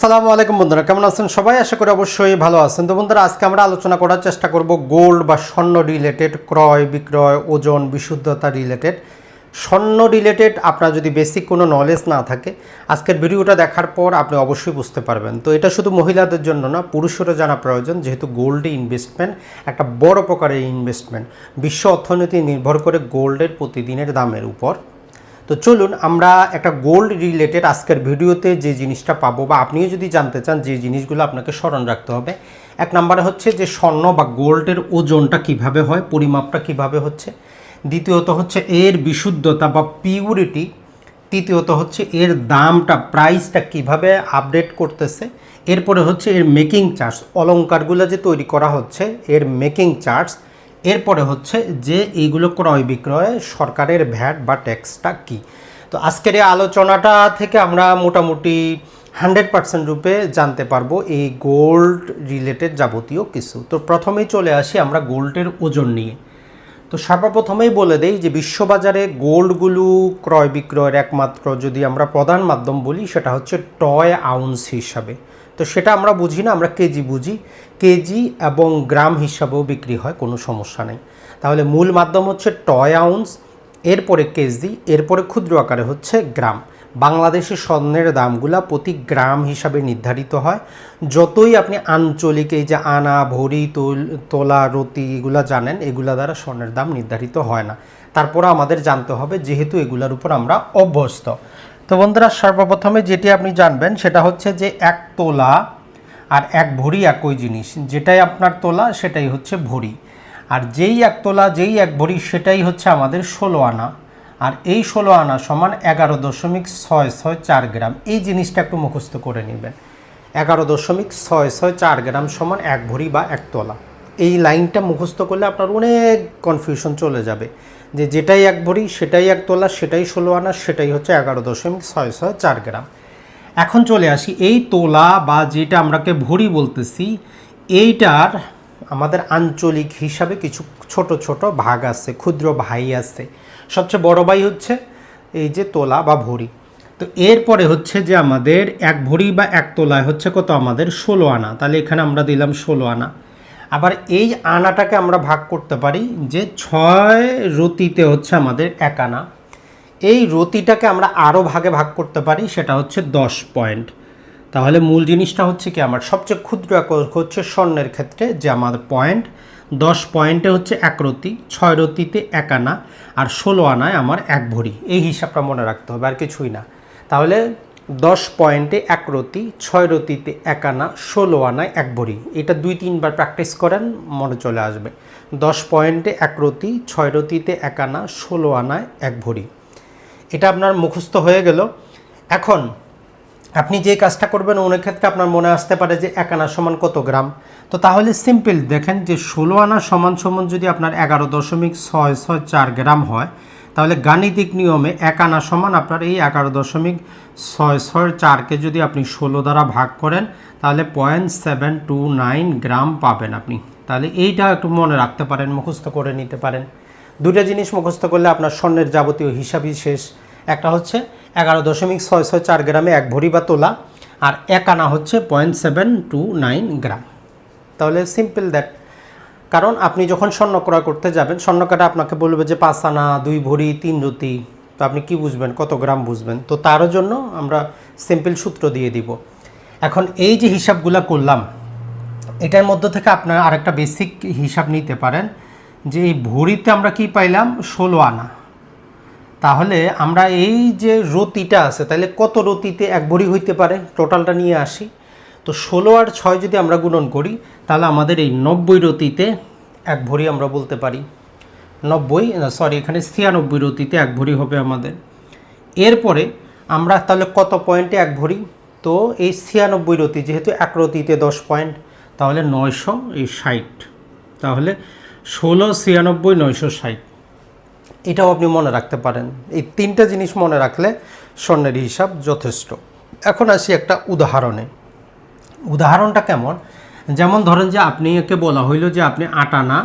সালামু আলাইকুম বন্ধুরা, কেমন আছেন সবাই? আশা করি অবশ্যই ভালো আছেন। তো বন্ধুরা, আজকে আমরা আলোচনা করার চেষ্টা করব গোল্ড বা স্বর্ণ রিলেটেড ক্রয়, বিক্রয়, ওজন, বিশুদ্ধতা রিলেটেড স্বর্ণ রিলেটেড আপনার যদি বেসিক কোনো নলেজ না থাকে, আজকের ভিডিওটা দেখার পর আপনি অবশ্যই বুঝতে পারবেন। তো এটা শুধু মহিলাদের জন্য না, পুরুষেরও জানা প্রয়োজন, যেহেতু গোল্ডে ইনভেস্টমেন্ট একটা বড় প্রকারের ইনভেস্টমেন্ট বিশ্ব অর্থনীতি নির্ভর করে গোল্ডের প্রতিদিনের দামের উপর। তো চলুন আমরা একটা গোল্ড রিলেটেড আজকের ভিডিওতে যে জিনিসটা পাবো বা আপনিও যদি জানতে চান যে জিনিসগুলো আপনাকে স্মরণ রাখতে হবে, এক নম্বরে হচ্ছে যে স্বর্ণ বা গোল্ডের ওজনটা কীভাবে হয়, পরিমাপটা কীভাবে হচ্ছে। দ্বিতীয়ত হচ্ছে এর বিশুদ্ধতা বা পিউরিটি তৃতীয়ত হচ্ছে এর দামটা প্রাইসটা কীভাবে আপডেট করতেছে। এরপরে হচ্ছে এর মেকিং চার্জ অলঙ্কারগুলো যে তৈরি করা হচ্ছে, এর মেকিং চার্জ এরপরে হচ্ছে যে এইগুলো ক্রয় বিক্রয়ে সরকারের ভ্যাট বা ট্যাক্সটা কি? তো আজকের এই আলোচনাটা থেকে আমরা মোটামুটি হান্ড্রেড পার্সেন্ট রূপে জানতে পারব এই গোল্ড রিলেটেড যাবতীয় কিছু। তো প্রথমেই চলে আসি আমরা গোল্ডের ওজন নিয়ে। তো সর্বপ্রথমেই বলে দেই যে বিশ্ববাজারে গোল্ডগুলো ক্রয় বিক্রয়ের একমাত্র যদি আমরা প্রধান মাধ্যম বলি সেটা হচ্ছে টয় আউন্স হিসাবে। তো সেটা আমরা বুঝি না, আমরা কেজি বুঝি। কেজি এবং গ্রাম হিসাবেও বিক্রি হয়, কোনো সমস্যা নেই। তাহলে মূল মাধ্যম হচ্ছে টয় আউন্স, এরপরে কেজি, এরপরে ক্ষুদ্র আকারে হচ্ছে গ্রাম। বাংলাদেশে স্বর্ণের দামগুলা প্রতি গ্রাম হিসাবে নির্ধারিত হয়। যতই আপনি আঞ্চলিক, এই যে আনা, ভরি, তোল- রতি এগুলা জানেন, এগুলা দ্বারা স্বর্ণের দাম নির্ধারিত হয় না। তারপরে আমাদের জানতে হবে, যেহেতু এগুলার উপর আমরা অভ্যস্ত। তো বন্ধুরা, সর্বপ্রথমে যেটি আপনি জানবেন সেটা হচ্ছে যে এক তোলা আর এক ভরি একই জিনিস। যেটাই আপনার তোলা, সেটাই হচ্ছে ভরি। আর যেই এক তোলা, যেই এক ভরি, সেটাই হচ্ছে আমাদের ষোলো আনা। আর এই ষোলো আনা সমান এগারো দশমিক ছয় ছয় চার গ্রাম। এই জিনিসটা একটু মুখস্থ করে নেবেন। এগারো দশমিক ছয় ছয় চার গ্রাম সমান এক ভরি বা এক তোলা। এই লাইনটা মুখস্থ করলে আপনার অনেক কনফিউশন চলে যাবে। যে যেটাই এক ভরি, সেটাই এক তোলা, সেটাই ষোলো আনা, সেটাই হচ্ছে এগারো দশমিক ছয় ছয় চার গ্রাম। এখন চলে আসি এই তোলা বা যেটা আমরাকে ভরি বলতেছি, এইটার আমাদের আঞ্চলিক হিসাবে কিছু ছোট ছোট ভাগ আছে, ক্ষুদ্র ভাই আছে। সবচেয়ে বড় ভাই হচ্ছে এই যে তোলা বা ভরি। তো এরপরে হচ্ছে যে আমাদের এক ভরি বা এক তোলায় হচ্ছে কত? আমাদের ষোলো আনা। তাহলে এখানে আমরা দিলাম ষোলো আনা। আবার এই আনাটাকে আমরা ভাগ করতে পারি যে ছয় রতিতে হচ্ছে আমাদের এক আনা। এই রতিটাকে আমরা আরও ভাগে ভাগ করতে পারি, সেটা হচ্ছে দশ পয়েন্ট। তাহলে মূল জিনিসটা হচ্ছে কি, আমার সবচেয়ে ক্ষুদ্র একক হচ্ছে স্বর্ণের ক্ষেত্রে যে আমাদের পয়েন্ট। দশ পয়েন্টে হচ্ছে এক রতি, ছয় রতিতে এক আনা, আর ষোলো আনায় আমার এক ভরি। এই হিসাবটা মনে রাখতে হবে, আর কিছুই না। তাহলে দশ পয়েন্টে এক রতি, ছয় রতিতে এক আনা, ষোলো আনায় এক ভরি। এটা দুই তিনবার প্র্যাকটিস করেন, মনে চলে আসবে। দশ পয়েন্টে এক রতি, ছয় রতিতে এক আনা, ষোলো আনায় এক ভরি। এটা আপনার মুখস্থ হয়ে গেল। এখন আপনি যে কাজটা করবেন, অনেক ক্ষেত্রে আপনার মনে আসতে পারে যে এক আনা সমান কত গ্রাম। তো তাহলে সিম্পল দেখেন যে ষোলো আনা সমান সমান যদি আপনার এগারো দশমিক ছয় ছয় চার গ্রাম হয় তাহলে গাণিতিক নিয়মে এক আনা সমান আপনার এই এগারো দশমিক ছয় ছয় চারকে যদি আপনি ষোলো দ্বারা ভাগ করেন, তাহলে point seven two nine gram পাবেন আপনি। তাহলে এইটা একটু মনে রাখতে পারেন, মুখস্থ করে নিতে পারেন। দুটো জিনিস মুখস্থ করলে আপনার স্বর্ণের যাবতীয় হিসাবই শেষ। একটা হচ্ছে এগারো দশমিক ছয় ছয় চার গ্রামে এক ভরি বা তোলা, আর এক আনা হচ্ছে point seven two nine gram তাহলে সিম্পল দ্যাট কারণ আপনি যখন স্বর্ণ ক্রয় করতে যাবেন, স্বর্ণকাটা আপনাকে বলবে যে পাঁচ আনা, দুই ভরি, তিন রতি তো আপনি কি বুঝবেন? কত গ্রাম বুঝবেন? তো তারও জন্য আমরা সিম্পল সূত্র দিয়ে দিব। এখন এই যে হিসাবগুলো করলাম, এটার মধ্য থেকে আপনার আরেকটা বেসিক হিসাব নিতে পারেন যে এই ভরিতে আমরা কি পাইলাম? ষোলো আনা। তাহলে আমরা এই যে রতিটা আছে, তাহলে কত রতিতে এক ভরি হইতে পারে? টোটালটা নিয়ে আসি। তো ষোলো আর ছয় যদি আমরা গুণন করি, তাহলে আমাদের এই নব্বই রতিতে এক ভরি আমরা বলতে পারি। নব্বই সরি এখানে ছিয়ানব্বই রতিতে এক ভরি হবে আমাদের। এরপরে আমরা তাহলে কত পয়েন্টে এক ভরি? তো এই ছিয়ানব্বই রতি, যেহেতু এক রতিতে দশ পয়েন্ট তাহলে নয়শো এই ষাট। তাহলে ষোলো, ছিয়ানব্বই, নয়শো ষাট। এটাও আপনি মনে রাখতে পারেন। এই তিনটা জিনিস মনে রাখলে স্বর্ণের হিসাব যথেষ্ট। এখন আসি একটা উদাহরণে। উদাহরণটা কেমন? যেমন ধরেন যে আপনি একে বলা হইল যে আপনি আট আনা,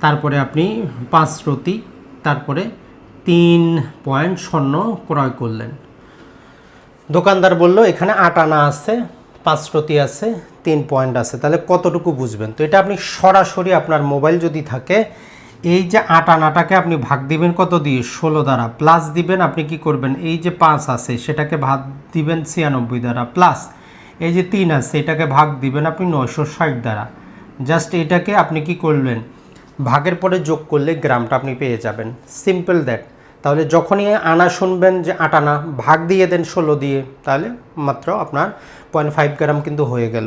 তারপরে আপনি পাঁচ রতি, তারপরে তিন পয়েন্ট স্বর্ণ ক্রয় করলেন। দোকানদার বলল, এখানে আট আনা আছে, পাঁচ রতি আছে, তিন পয়েন্ট আছে, তাহলে কতটুকু বুঝবেন? তো এটা আপনি সরাসরি আপনার মোবাইল যদি থাকে, এই যে আট আনাটাকে আপনি ভাগ দিবেন কত দিয়ে? ষোলো দ্বারা, প্লাস দিবেন আপনি কি করবেন? এই যে পাঁচ আছে, সেটাকে ভাগ দিবেন ছিয়ানব্বই দ্বারা, প্লাস। এই যে তিন আছে, এটাকে ভাগ দিবেন আপনি নয়শো ষাট দ্বারা। জাস্ট এটাকে আপনি কি করলেন? ভাগের পরে যোগ করলে গ্রামটা আপনি পেয়ে যাবেন। Simple that. তাহলে যখনই আনা শুনবেন যে আট আনা, ভাগ দিয়ে দেন ষোলো দিয়ে, তাহলে মাত্র আপনার পয়েন্ট ফাইভ গ্রাম কিন্তু হয়ে গেল।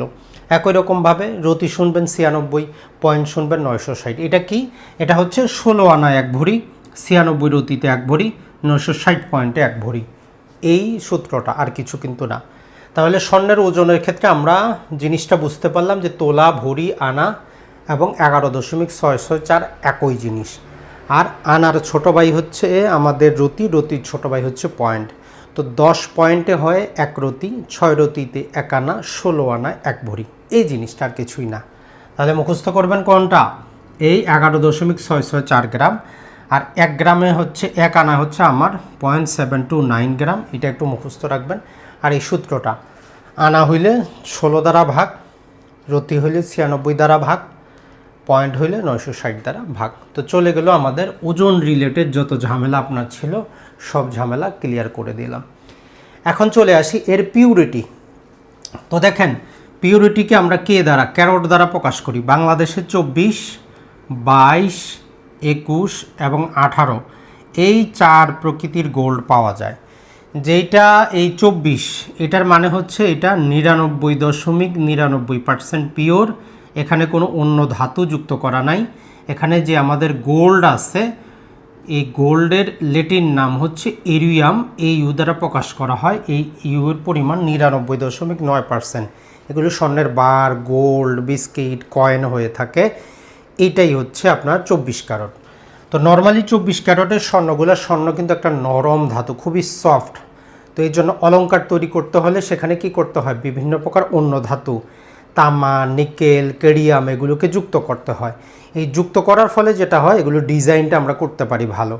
একই রকমভাবে রতি শুনবেন ছিয়ানব্বই পয়েন্ট শুনবেন নয়শো ষাট। এটা কি? এটা হচ্ছে ষোলো আনা এক ভরি, ছিয়ানব্বই রতিতে এক ভরি, নয়শো ষাট পয়েন্টে এক ভরি। এই সূত্রটা আর কিছু কিন্তু না। তাহলে স্বর্ণের ওজনের ক্ষেত্রে আমরা জিনিসটা বুঝতে পারলাম যে তোলা, ভরি, আনা এবং এগারো দশমিক চার একই জিনিস। আর আনার ছোট ভাই হচ্ছে আমাদের রতি, রতির ছোট ভাই হচ্ছে পয়েন্ট। তো দশ পয়েন্টে হয় এক রতি, ছয় রতিতে এক আনা, ষোলো আনা, এক ভরি। এই জিনিসটা আর কিছুই না। তাহলে মুখস্থ করবেন কোনটা? এই এগারো দশমিক ছয় ছয় চার গ্রাম। আর এক গ্রামে হচ্ছে, এক আনা হচ্ছে আমার point seven two nine gram. এটা একটু মুখস্থ রাখবেন। আর এই সূত্রটা। আনা হইলে ষোলো দ্বারা ভাগ, রতি হইলে ছিয়ানব্বই দ্বারা ভাগ, পয়েন্ট হইলে নয়শো ষাট দ্বারা ভাগ। তো চলে গেল আমাদের ওজন রিলেটেড যত ঝামেলা আপনার ছিল, সব ঝামেলা ক্লিয়ার করে দিলাম। এখন চলে আসি এর পিউরিটি তো দেখেন পিউরিটিকে আমরা কে দ্বারা, ক্যারোট দ্বারা প্রকাশ করি? বাংলাদেশে চব্বিশ, বাইশ, একুশ এবং আঠারো, এই চার প্রকৃতির গোল্ড পাওয়া যায়। যেইটা এই চব্বিশ, এটার মানে হচ্ছে এটা নিরানব্বই দশমিক নিরানব্বই পার্সেন্ট পিওর, এখানে কোনো অন্য ধাতু যুক্ত করা নাই। এখানে যে আমাদের গোল্ড আছে, এই গোল্ডের লেটিন নাম হচ্ছে এরিয়াম, এই ইউ দ্বারা প্রকাশ করা হয়, এই ইউ এর পরিমাণ নিরানব্বই দশমিক নয় পার্সেন্ট। এগুলো স্বর্ণের বার, গোল্ড, বিস্কিট, কয়েন হয়ে থাকে। এটাই হচ্ছে আপনার চব্বিশ ক্যারট। তো নর্মালি চব্বিশ ক্যারটের স্বর্ণগুলো স্বর্ণ কিন্তু একটা নরম ধাতু, খুবই সফট তো এই জন্য অলঙ্কার তৈরি করতে হলে সেখানে কি করতে হয়? বিভিন্ন প্রকার অন্য ধাতু, তামা, নিকেল, কেডিয়াম এগুলোকে যুক্ত করতে হয়। এই যুক্ত করার ফলে যেটা হয়, এগুলো ডিজাইনটা আমরা করতে পারি ভালো।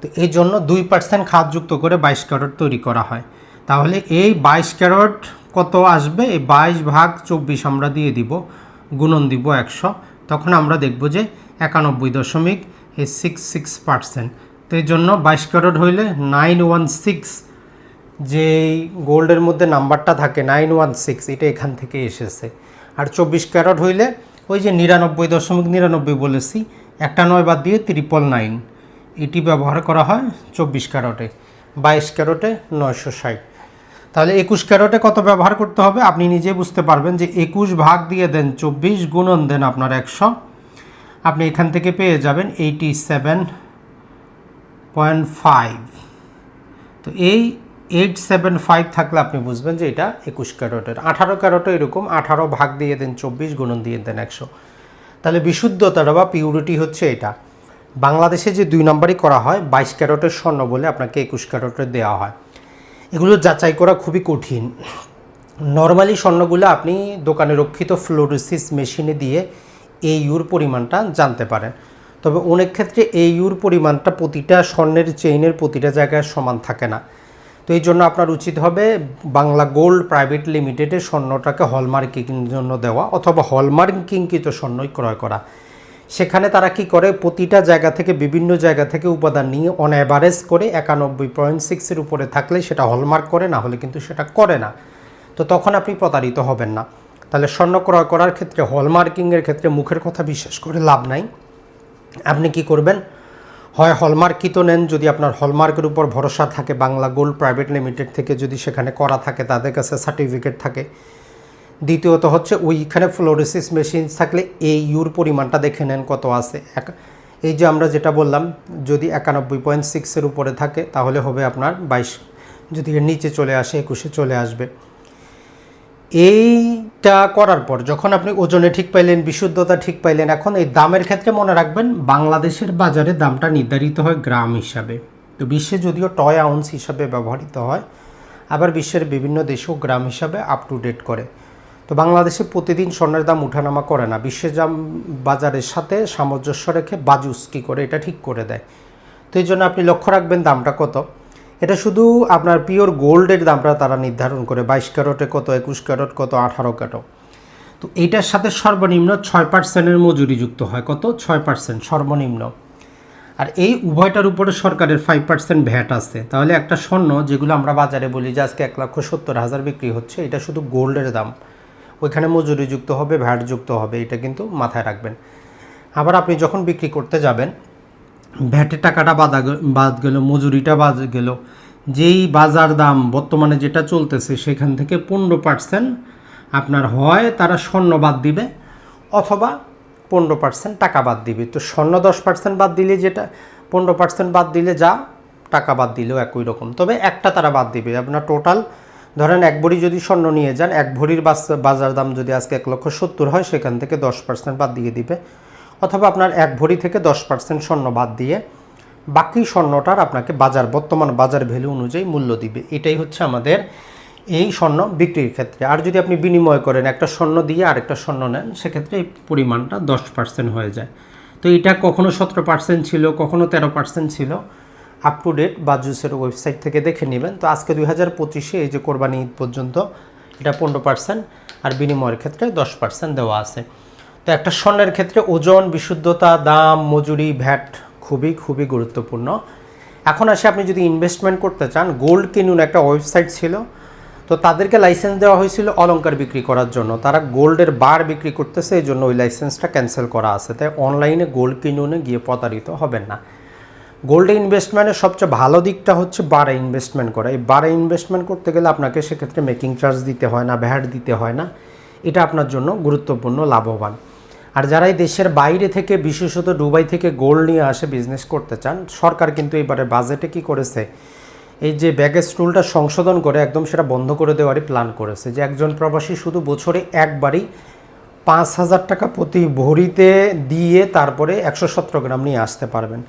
তো এই জন্য দুই পার্সেন্ট খাদ যুক্ত করে বাইশ ক্যারট তৈরি করা হয়। তাহলে এই বাইশ ক্যারট কত আসবে? এই বাইশ ভাগ চব্বিশ আমরা দিয়ে দিব, গুণন দিব একশো। তখন আমরা দেখব যে একানব্বই দশমিক এই সিক্স সিক্স পার্সেন্ট তো এই জন্য বাইশ ক্যারট হইলে নাইন ওয়ান সিক্স যে গোল্ডের মধ্যে নাম্বারটা থাকে নাইন ওয়ান সিক্স এটা এখান থেকে এসেছে। আর চব্বিশ ক্যারট হইলে ওই যে নিরানব্বই দশমিক নিরানব্বই বলেছি, একটা নয় বাদ দিয়ে ত্রিপল নাইন এটি ব্যবহার করা হয় চব্বিশ ক্যারটে, বাইশ ক্যারটে নয়শো ষাট। তাহলে একুশ ক্যারটে কত ব্যবহার করতে হবে? আপনি নিজে বুঝতে পারবেন যে একুশ ভাগ দিয়ে দেন চব্বিশ, গুণন দেন আপনার একশো। আপনি এখান থেকে পেয়ে যাবেন এইটি সেভেন পয়েন্ট ফাইভ তো এই এইট সেভেন ফাইভ থাকলে আপনি বুঝবেন যে এটা একুশ ক্যারটের। আঠারো ক্যারটও এরকম, আঠারো ভাগ দিয়ে দেন চব্বিশ, গুণন দিয়ে দেন একশো। তাহলে বিশুদ্ধতাটা বা পিউরিটি হচ্ছে এটা। বাংলাদেশে যে দুই নম্বরই করা হয়, বাইশ ক্যারটের স্বর্ণ বলে আপনাকে একুশ ক্যারটের দেওয়া হয়। এগুলো যাচাই করা খুবই কঠিন। নর্মালি স্বর্ণগুলো আপনি দোকানে রক্ষিত ফ্লোরোসিস মেশিনে দিয়ে এই ইউর পরিমাণটা জানতে পারেন। তবে অনেক ক্ষেত্রে এই ইউর পরিমাণটা প্রতিটা স্বর্ণের চেইনের প্রতিটা জায়গায় সমান থাকে না। তো এই জন্য আপনার উচিত হবে বাংলা গোল্ড প্রাইভেট লিমিটেডের স্বর্ণটাকে হলমার্কিং জন্য দেওয়া অথবা হলমার্কিংকৃত স্বর্ণই ক্রয় করা। সেখানে তারা কি করে? প্রতিটা জায়গা থেকে বিভিন্ন জায়গা থেকে উপাদান নিয়ে অন অ্যাভারেজ করে একানব্বই পয়েন্ট সিক্সের উপরে থাকলে সেটা হলমার্ক করে, না হলে কিন্তু সেটা করে না। তো তখন আপনি প্রতারিত হবেন না। তাহলে স্বর্ণ ক্রয় করার ক্ষেত্রে, হলমার্কিংয়ের ক্ষেত্রে মুখের কথা বিশ্বাস করে লাভ নাই। আপনি কি করবেন? হয় হলমার্কিত নেন, যদি আপনার হলমার্কের উপর ভরসা থাকে, বাংলা গোল্ড প্রাইভেট লিমিটেড থেকে যদি সেখানে করা থাকে, তাদের কাছে সার্টিফিকেট থাকে। দ্বিতীয়ত হচ্ছে, ওইখানে ফ্লোরেসিস মেশিন থাকলে এই ইউর পরিমাণটা দেখে নেন কত আছে। এক এই যে আমরা যেটা বললাম, যদি একানব্বই পয়েন্ট সিক্সের উপরে থাকে, তাহলে হবে আপনার বাইশ যদি নিচে চলে আসে, একুশে চলে আসবে। এইটা করার পর যখন আপনি ওজনে ঠিক পাইলেন, বিশুদ্ধতা ঠিক পাইলেন, এখন এই দামের ক্ষেত্রে মনে রাখবেন বাংলাদেশের বাজারে দামটা নির্ধারিত হয় গ্রাম হিসাবে। তো বিশ্বে যদিও টয় আউন্স হিসাবে ব্যবহৃত হয়, আবার বিশ্বের বিভিন্ন দেশেও গ্রাম হিসাবে আপ টু ডেট করে। তো বাংলাদেশে প্রতিদিন স্বর্ণের দাম উঠানামা করে না। বিশ্বের দাম বাজারের সাথে সামঞ্জস্য রেখে বাজুস কী করে, এটা ঠিক করে দেয়। তো এই জন্য আপনি লক্ষ্য রাখবেন দামটা কত। এটা শুধু আপনার পিওর গোল্ডের দামটা তারা নির্ধারণ করে, বাইশ ক্যারটে কত, একুশ ক্যারট কত, আঠারো ক্যারট। তো এইটার সাথে সর্বনিম্ন ছয় পার্সেন্টের মজুরি যুক্ত হয়। কত? ছয় পার্সেন্ট সর্বনিম্ন। আর এই উভয়টার উপরে সরকারের ফাইভ পার্সেন্ট ভ্যাট আছে। তাহলে একটা স্বর্ণ যেগুলো আমরা বাজারে বলি যে আজকে এক লক্ষ সত্তর হাজার বিক্রি হচ্ছে, এটা শুধু গোল্ডের দাম। ওইখানে মজুরি যুক্ত হবে, ভ্যাট যুক্ত হবে, এটা কিন্তু মাথায় রাখবেন। আবার আপনি যখন বিক্রি করতে যাবেন ভ্যাটের টাকাটা বাদা বাদ গেল, মজুরিটা বাদ গেল। যেই বাজার দাম বর্তমানে যেটা চলতেছে, সেখান থেকে পনেরো পার্সেন্ট আপনার হয়, তারা স্বর্ণ বাদ দিবে, অথবা পনেরো পার্সেন্ট টাকা বাদ দিবে। তো স্বর্ণ দশ পার্সেন্ট বাদ দিলে যেটা, পনেরো পার্সেন্ট বাদ দিলে যা, টাকা বাদ দিলেও একই রকম। তবে একটা তারা বাদ দিবে। আপনার টোটাল, ধরেন এক ভরি যদি স্বর্ণ নিয়ে যান, এক ভরির বাজার দাম যদি আজকে এক লক্ষ সত্তর হয়, সেখান থেকে দশ পার্সেন্ট বাদ দিয়ে দিবে। অথবা আপনার এক ভরি থেকে দশ পার্সেন্ট স্বর্ণ বাদ দিয়ে বাকি স্বর্ণটার আপনাকে বাজার, বর্তমান বাজার ভ্যালু অনুযায়ী মূল্য দিবে। এটাই হচ্ছে আমাদের এই স্বর্ণ বিক্রির ক্ষেত্রে। আর যদি আপনি বিনিময় করেন, একটা স্বর্ণ দিয়ে আরেকটা স্বর্ণ নেন, সেক্ষেত্রে এই পরিমাণটা দশ পার্সেন্ট হয়ে যায়। তো এটা কখনো সতেরো পার্সেন্ট ছিল, কখনো তেরো পার্সেন্ট ছিল। আপ টু ডেট বাজুসের ওয়েবসাইট থেকে দেখে নেবেন। তো আজকে দুই হাজার পঁচিশে এই যে কোরবানি ঈদ পর্যন্ত এটা পনেরো পার্সেন্ট আর বিনিময়ের ক্ষেত্রে দশ পার্সেন্ট দেওয়া আছে। তো একটা স্বর্ণের ক্ষেত্রে ওজন, বিশুদ্ধতা, দাম, মজুরি, ভ্যাট খুবই খুবই গুরুত্বপূর্ণ। এখন আসে আপনি যদি ইনভেস্টমেন্ট করতে চান গোল্ড কিনুন একটা ওয়েবসাইট ছিল, তো তাদেরকে লাইসেন্স দেওয়া হয়েছিল অলংকার বিক্রি করার জন্য। তারা গোল্ডের বার বিক্রি করতেছে, এই জন্য ওই লাইসেন্সটা ক্যান্সেল করা আছে। তাই অনলাইনে গোল্ড কিনুনে, গিয়ে প্রতারিত হবেন না। গোল্ডে ইনভেস্টমেন্টের সবচেয়ে ভালো দিকটা হচ্ছে বারে ইনভেস্টমেন্ট করা। এই বারে ইনভেস্টমেন্ট করতে গেলে আপনাকে সেক্ষেত্রে মেকিং চার্জ দিতে হয় না, ভ্যাট দিতে হয় না। এটা আপনার জন্য গুরুত্বপূর্ণ, লাভবান। আর যারা এই দেশের বাইরে থেকে, বিশেষত দুবাই থেকে গোল্ড নিয়ে আসে বিজনেস করতে চান, সরকার কিন্তু এবারে বাজেটে কি করেছে? এই যে ব্যাগেজ রুলটা সংশোধন করে একদম সেটা বন্ধ করে দেওয়ারই প্ল্যান করেছে যে একজন প্রবাসী শুধু বছরে একবারই পাঁচ হাজার টাকা প্রতি ভরিতে দিয়ে তারপরে একশো সতেরো গ্রাম নিয়ে আসতে পারবেন।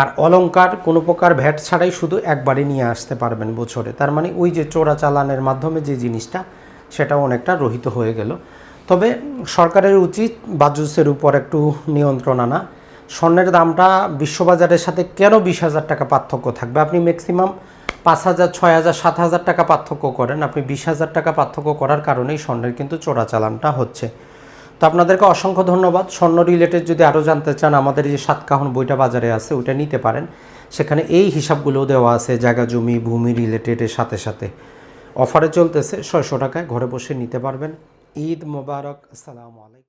আর অলঙ্কার কোনো প্রকার ভ্যাট ছাড়াই শুধু একবারই নিয়ে আসতে পারবেন বছরে। তার মানে ওই যে চোরা চালানের মাধ্যমে যে জিনিসটা, সেটাও অনেকটা রহিত হয়ে গেল। তবে সরকারের উচিত বাজুসের উপর একটু নিয়ন্ত্রণ আনা। স্বর্ণের দামটা বিশ্ববাজারের সাথে কেন বিশ হাজার টাকা পার্থক্য থাকবে? আপনি ম্যাক্সিমাম পাঁচ হাজার, ছয় হাজার, সাত হাজার টাকা পার্থক্য করেন। আপনি বিশ হাজার টাকা পার্থক্য করার কারণেই স্বর্ণের কিন্তু চোরাচালানটা হচ্ছে। তো আপনাদেরকে অসংখ্য ধন্যবাদ। স্বর্ণ রিলেটেড যদি আরও জানতে চান, আমাদের যে সাতকাহন বইটা বাজারে আছে, ওইটা নিতে পারেন। সেখানে এই হিসাবগুলোও দেওয়া আছে, জায়গা, জমি, ভূমি রিলেটেডের সাথে সাথে। অফারে চলতেছে, ছয়শো টাকায় ঘরে বসে নিতে পারবেন। ঈদ মোবারক আসসালামু আলাইকুম।